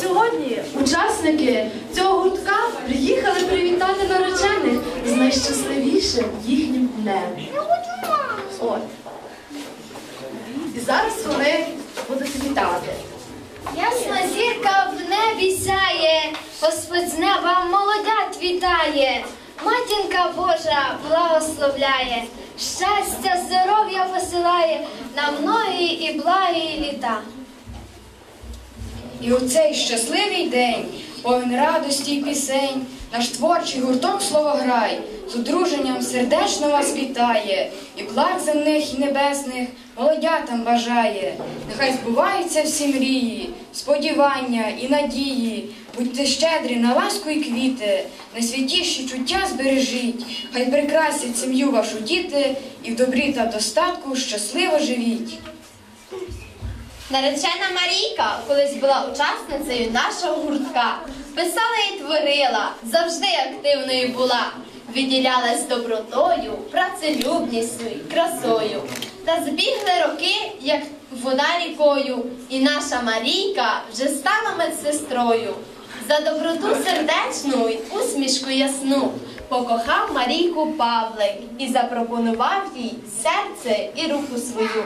сьогодні учасники цього гуртка приїхали привітати наречених з найщасливішим їхнім днем. От. І зараз вони будуть вітати. Ясна зірка в небі сяє, Господь з неба молодят вітає, Матінка Божа благословляє, щастя, здоров'я посилає на многі і благі літа. І у цей щасливий день, повен радості й пісень, наш творчий гурток Словограй з одруженням сердечно вас вітає, і благ земних і небесних молодятам бажає. Нехай збуваються всі мрії, сподівання і надії. Будьте щедрі на ласку і квіти, найсвятіші чуття збережіть, хай прикрасять сім'ю вашу діти, і в добрі та достатку щасливо живіть. Наречена Марійка колись була учасницею нашого гуртка. Писала і творила, завжди активною була. Виділялась добротою, працелюбністю і красою. Та збігли роки, як вода рікою, і наша Марійка вже стала медсестрою. За доброту сердечну й усмішку ясну покохав Марійку Павлик і запропонував їй серце і руку свою.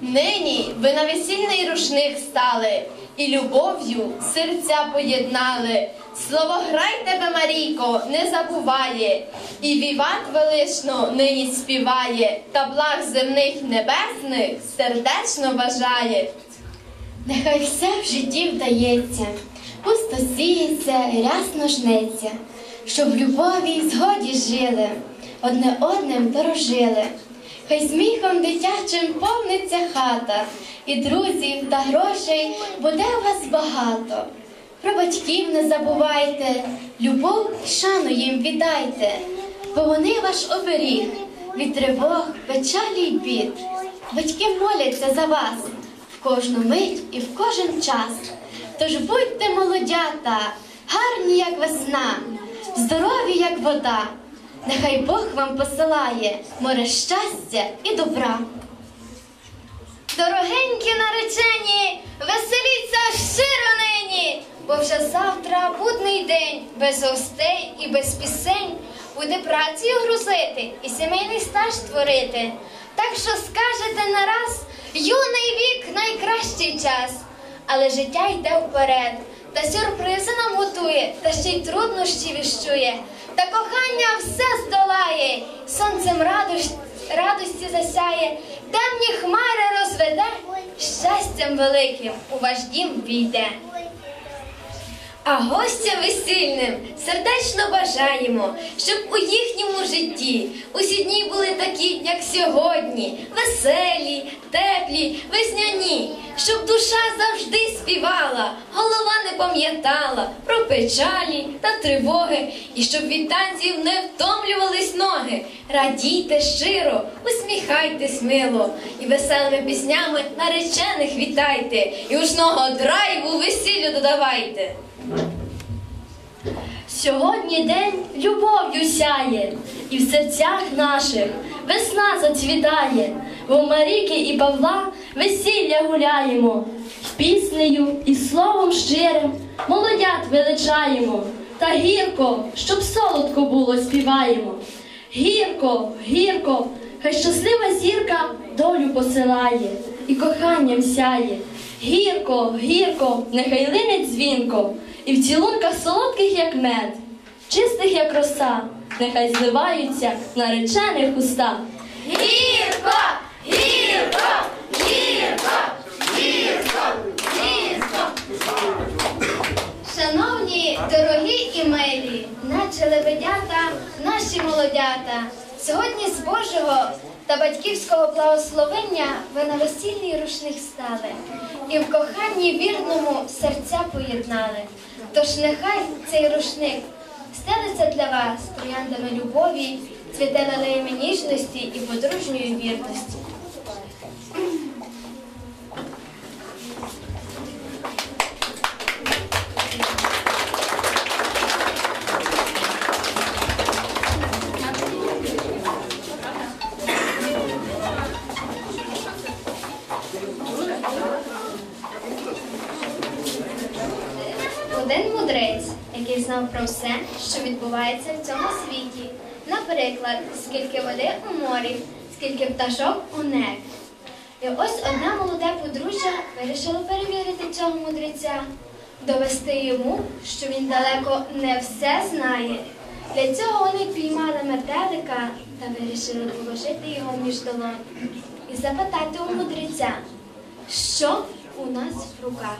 Нині ви на весільний рушник стали і любов'ю серця поєднали. Слово грай тебе, Марійко, не забуває, і віват велично нині співає, та благ земних небесних сердечно бажає. Нехай все в житті вдається, пусто сіється рясно жнеться, щоб в любові й згоді жили, одне одним дорожили. Хай сміхом дитячим повниться хата, і друзів та грошей буде у вас багато. Про батьків не забувайте, любов і шану їм віддайте, бо вони ваш оберіг від тривог, печалі й бід. Батьки моляться за вас в кожну мить і в кожен час. Тож будьте молодята, гарні, як весна, здорові, як вода. Нехай Бог вам посилає море щастя і добра. Дорогенькі наречені, веселіться щиро нині, бо вже завтра будний день, без гостей і без пісень, буде працею грузити і сімейний стаж творити. Так що скажете нараз, юний вік найкращий час, але життя йде вперед, та сюрпризи нам готує, та ще й труднощі віщує, та кохання все здолає, сонцем радощ, радості засяє, темні хмари розведе, щастям великим у ваш дім війде. А гостям весільним сердечно бажаємо, щоб у їхньому житті усі дні були такі, як сьогодні, веселі, теплі, весняні, щоб душа завжди співала, голова не пам'ятала про печалі та тривоги, і щоб від танців не втомлювались ноги. Радійте щиро, усміхайтесь мило, і веселими піснями наречених вітайте, і гучного драйву весіллю додавайте. Сьогодні день любов'ю сяє, і в серцях наших весна зацвітає, бо Маріки і Павла весілля гуляємо, піснею і словом щирим молодят величаємо, та гірко, щоб солодко було, співаємо. Гірко, гірко, хай щаслива зірка долю посилає і коханням сяє. Гірко, гірко, нехай лине дзвінко, і в цілунках солодких, як мед, чистих, як роса, нехай зливаються наречених уста. Гірко, гірко, гірко, гірко, гірко. Шановні, дорогі і милі, наче лебедята, наші молодята, сьогодні з Божого та батьківського благословення ви на весільний рушник стали і в коханні вірному серця поєднали. Тож нехай цей рушник стелиться для вас трояндами любові, цвіте лелеями ніжності і подружньої вірності. Відбувається в цьому світі. Наприклад, скільки води у морі, скільки пташок у небі. І ось одне молоде подружжя вирішило перевірити цього мудреця, довести йому, що він далеко не все знає. Для цього вони піймали метелика та вирішили положити його між долонь і запитати у мудреця, що у нас в руках.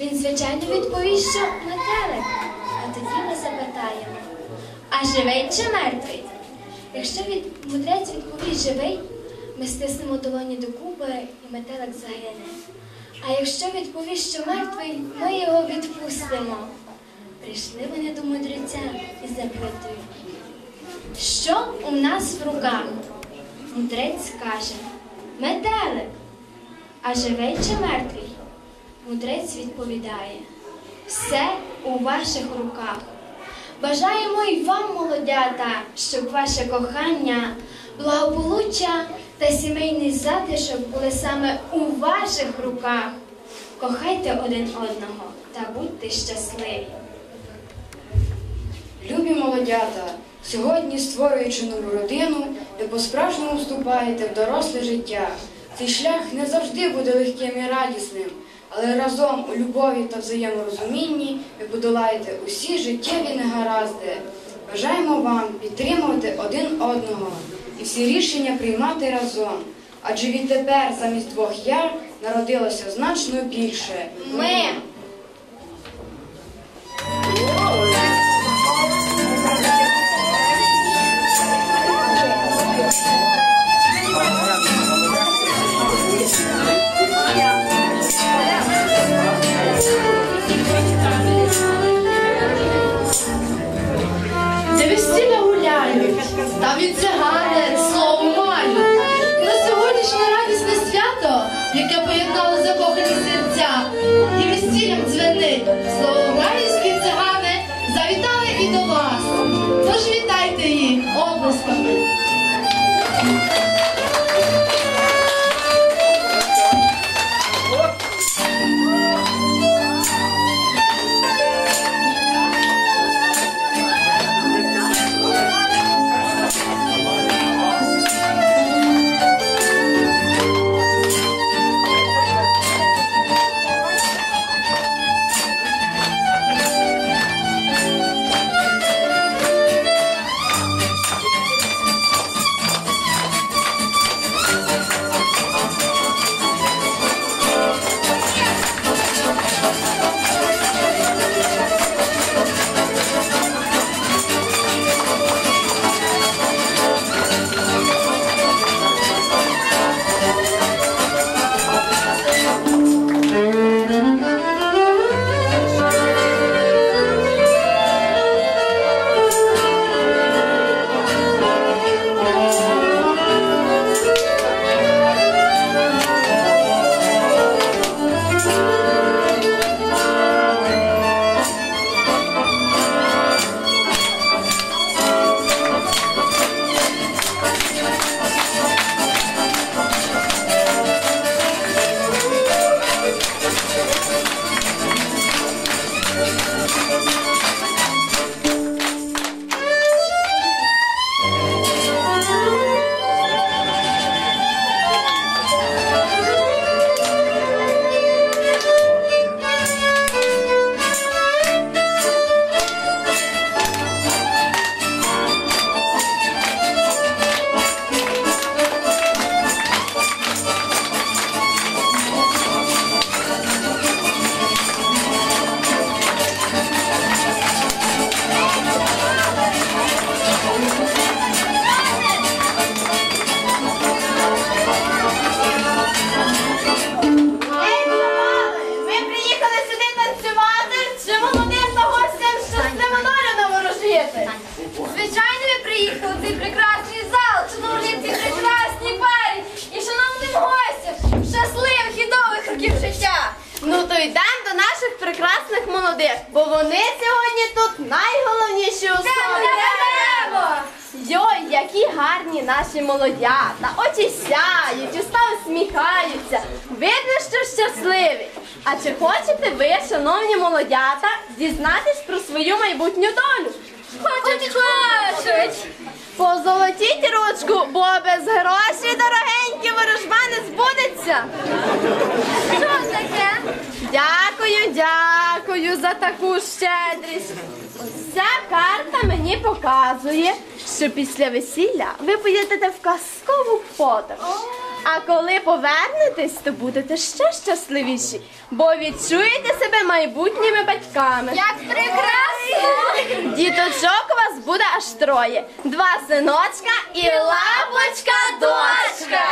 Він, звичайно, відповість, що метелик. А тоді ми запитаємо, а живий чи мертвий? Якщо від... мудрець відповість живий, ми стиснемо долоні докупи і метелик загине. А якщо відповість, що мертвий, ми його відпустимо. Прийшли вони до мудреця і запитують, що у нас в руках? Мудрець каже, метелик. А живий чи мертвий? Мудрець відповідає, все у ваших руках. Бажаємо й вам, молодята, щоб ваше кохання, благополуччя та сімейний затишок були саме у ваших руках. Кохайте один одного та будьте щасливі. Любі молодята, сьогодні створюючи нову родину, ви по-справжньому вступаєте в доросле життя. Цей шлях не завжди буде легким і радісним, але разом у любові та взаєморозумінні ви подолаєте усі життєві негаразди. Бажаємо вам підтримувати один одного і всі рішення приймати разом. Адже відтепер замість двох я народилося значно більше. Ми там і цигани слово маю. На сьогоднішнє радісне свято, яке поєднало закохані серця, і весіллям дзвенить. Слово то йдемо до наших прекрасних молодих, бо вони сьогодні тут найголовніші особи. Йой, які гарні наші молодята, очі сяють, уста усміхаються. Видно, що щасливі. А чи хочете ви, шановні молодята, дізнатись про свою майбутню долю? Хочуть, хочуть. Позолотіть ручку, бо без грошей дорогенькі ворожба не збудеться. Що таке? Дякую, дякую за таку щедрість. Ця карта мені показує, що після весілля ви поїдете в казкову подорож. А коли повернетесь, то будете ще щасливіші, бо відчуєте себе майбутніми батьками. Як прекрасно! Діточок у вас буде аж троє: два синочка і лапочка дочка.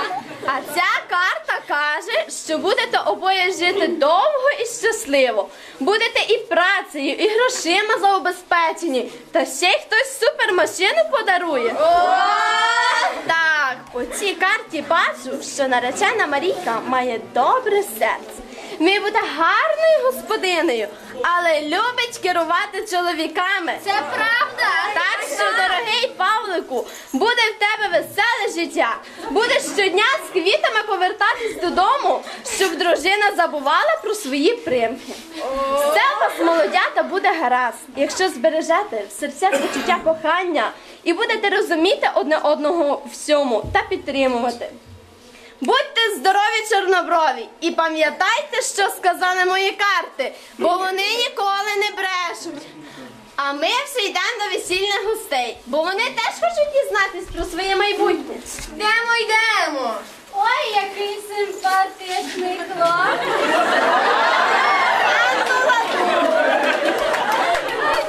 А ця карта каже, що будете обоє жити довго і щасливо. Будете і працею, і грошима заобезпечені. Та ще й хтось супермашину подарує. Так, по цій карті бачу, що наречена Марійка має добре серце. Вміє бути гарною господинею, але любить керувати чоловіками. Це правда? Так що, дорогий Павлику, буде в тебе веселе життя. Будеш щодня з квітами повертатись додому, щоб дружина забувала про свої примхи. Все у вас, молодята, буде гаразд, якщо збережете в серцях почуття кохання і будете розуміти одне одного всьому та підтримувати. Будьте здорові, чорноброві, і пам'ятайте, що сказали мої карти, бо вони ніколи не брешуть. А ми вже йдемо до весільних гостей, бо вони теж хочуть дізнатись про своє майбутнє. Йдемо, йдемо. Ой, який симпатичний хлопець.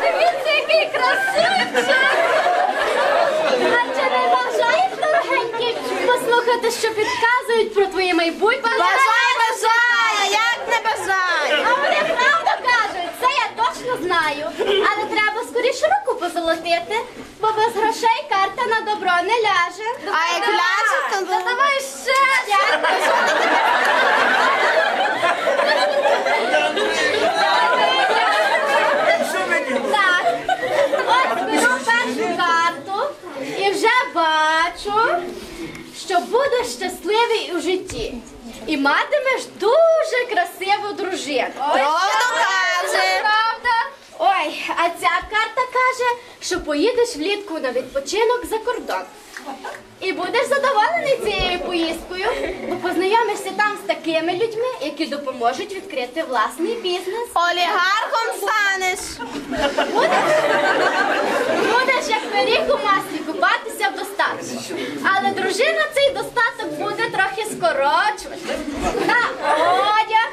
Дивіться, який красивчик. А чи не бажаєш, дорогенький, послухати, що підказують про твоє майбутнє? Бажай, бажай, як не бажай. А вони правду кажуть, це я точно знаю. Але треба скоріше руку позолотити, бо без грошей карта на добро не ляже. А як ляже, то Та давай ще. Так, ось беру першу карту і вже бачу, що будеш щасливий у житті. І матимеш дуже красиву дружину. Правду каже. Правда? Ой, а ця карта каже, що поїдеш влітку на відпочинок за кордон. І будеш задоволений цією поїздкою, бо познайомишся там з такими людьми, які допоможуть відкрити власний бізнес. Олігархом станеш. Будеш як пиріг у маслі купатися в достатку. Але дружина цей достаток буде трохи скорочувати. На одяг.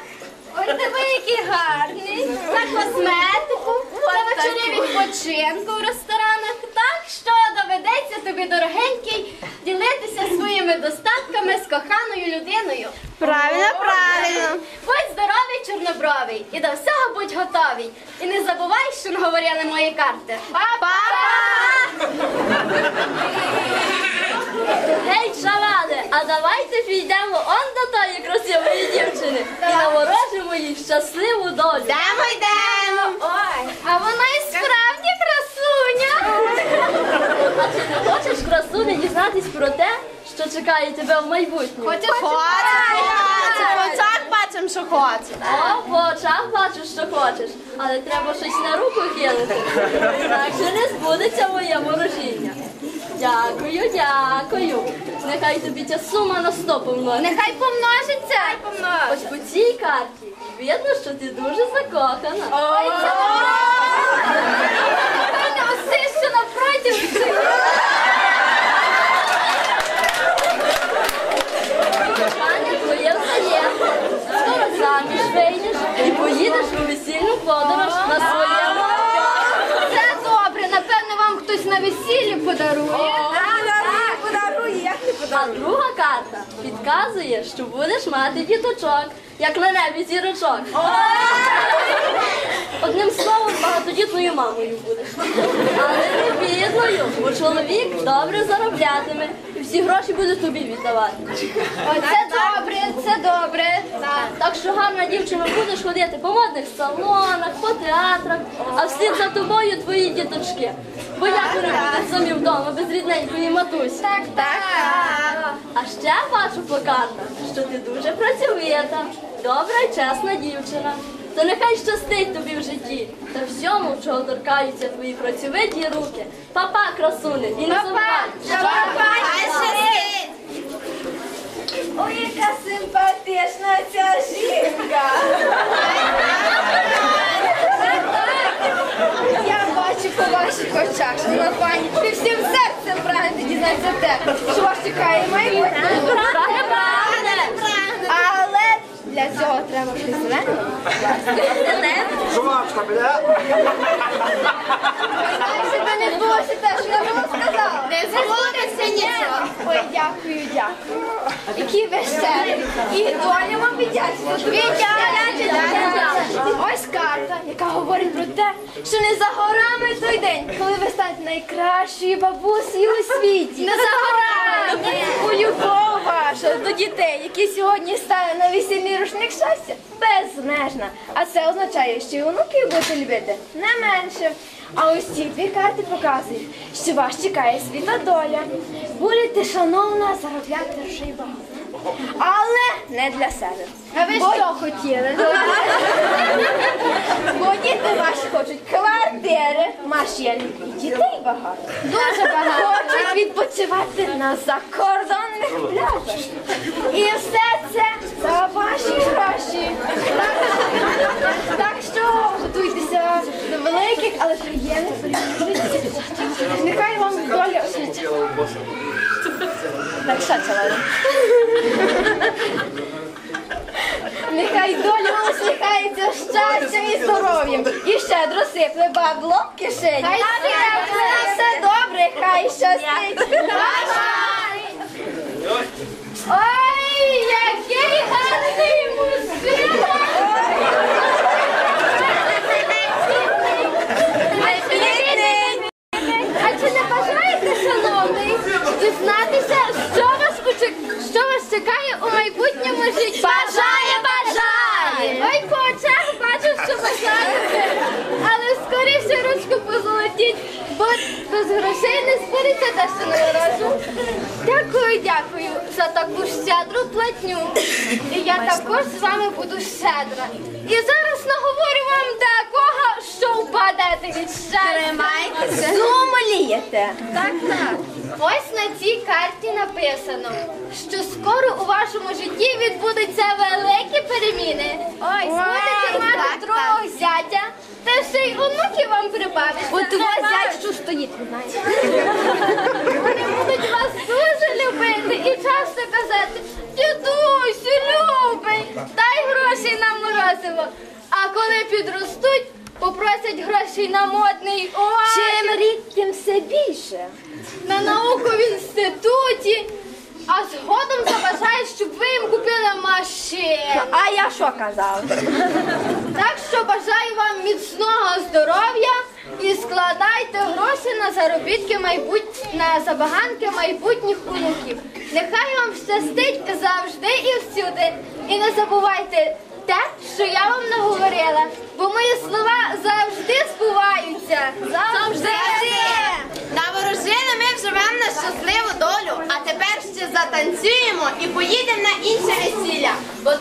Ой, диви, який гарний. На косметику, на вечорі відпочинку в ресторанах. Так що доведеться тобі, дорогенький, ділитися своїми достатками з коханою людиною. Правильно, правильно. Будь здоровий, чорнобровий, і до всього будь готовий. І не забувай, що наговорили мої карти. Па-па! Гей, шавали, а давайте підемо он до тої красивої дівчини і наворожимо їй щасливу долю. Йдемо, йдемо. Ой, а вона і справді красуня. А не хочеш, красуне, дізнатись про те, що чекає тебе в майбутньому? Хочеш Хоче, хоче. По бачимо, що хоче. О, по очах бачу, що хочеш, але треба щось на руку кинути. Інакше не збудеться моє ворожіння. Дякую, дякую. Нехай тобі ця сума на сто помножить. Нехай помножиться. Ось по цій карті видно, що ти дуже закохана. Ой, це що навпроти. Кохання твоє взаємне. Скоро заміж вийдеш і поїдеш у весільну подорож на своєму. Це добре, напевно, вам хтось на весіллі подарує. А друга карта підказує, що будеш мати діточок, як на небі зірочок. Одним словом, багатодітною мамою будеш. Але не бідною, бо чоловік добре зароблятиме і всі гроші буде тобі віддавати. Ой, це добре, це добре. Так. Що гарна дівчина будеш ходити по модних салонах, по театрах, а вслід за тобою твої діточки. Бо як вони будуть самі вдома без рідненької матусі? Так, так. А ще бачу по картах, що ти дуже працьовита. добра й чесна дівчина. То нехай щастить тобі в житті та всьому, чого торкаються твої працьовиті руки. Папа, красуни, і не забувай. Ой, яка симпатична ця жінка. Я бачу по ваших очах, що на пані ти всім серцем прагнете дізнатися те, що вас чекає майбутнє. Прагне, прагне. Для цього треба щось зеленого. Жувачка, бля. Щоб не відбулося те, що я вам сказала. Не забудеться нічого. Ой, дякую, дякую. Які ви щедрі. І доля вам віддячить. Ось карта, яка говорить про те, що не за горами той день, коли ви станете найкращою бабусею у світі. Не за горами! У любов ваша до дітей, які сьогодні стали на весільний рушник щастя, безмежна. А це означає, що і онуків будете любити не менше. А ось ці дві карти показують, що вас чекає світа доля. Будете, шановна, заробляти грошей багато. Але не для себе. А ви що хотіли? Бо діти ваші хочуть квартири, машини дітей багато. Дуже багато. Хочуть відпочивати на закордонних пляжах. І все це за ваші гроші. Так, так що готуйтеся до великих, але приємних приємних. Нехай вам доля освітить. Так що? Нехай доля усміхається щастям і здоров'ям. І щедро сипле бабло в кишені. Хай сипле. все добре, хай щастить. Ой, який гарний мужчина! А чи не бажаєте, шановний, дізнатися, що вас очек- що вас чекає у майбутньому житті? Бажає, бажає! Ой, по очах бачу, що бажаєте. Але скоріше ручку позолотіть, бо без грошей не збудеться те, що наворожу. Дякую, дякую за таку щедру платню. І я також з вами буду щедра. І зараз наговорю вам такого, що впадете від щастя. Тримайтеся. Зумолієте. Так, так. Ось на цій карті написано, що скоро у вашому житті відбудуться великі переміни. Ой, будете мати другого зятя, та ще й онуки вам прибавиться. От твій зять, що стоїть, ви знаєте. Вони будуть вас дуже любити і часто казати, дідусю, любий, дай гроші на морозиво. А коли підростуть, попросять грошей на модний одяг. Чим рік, тим все більше. На науку в інституті. А згодом забажають, щоб ви їм купили машину. А я що казав? Так що бажаю вам міцного здоров'я і складайте гроші на заробітки майбут... на забаганки майбутніх онуків. Нехай вам щастить завжди і всюди. І не забувайте те, що я вам наговорила, бо мої слова завжди збуваються. Завжди. Наворожили ми вживемо на щасливу долю, а тепер ще затанцюємо і поїдемо на інше весілля, бо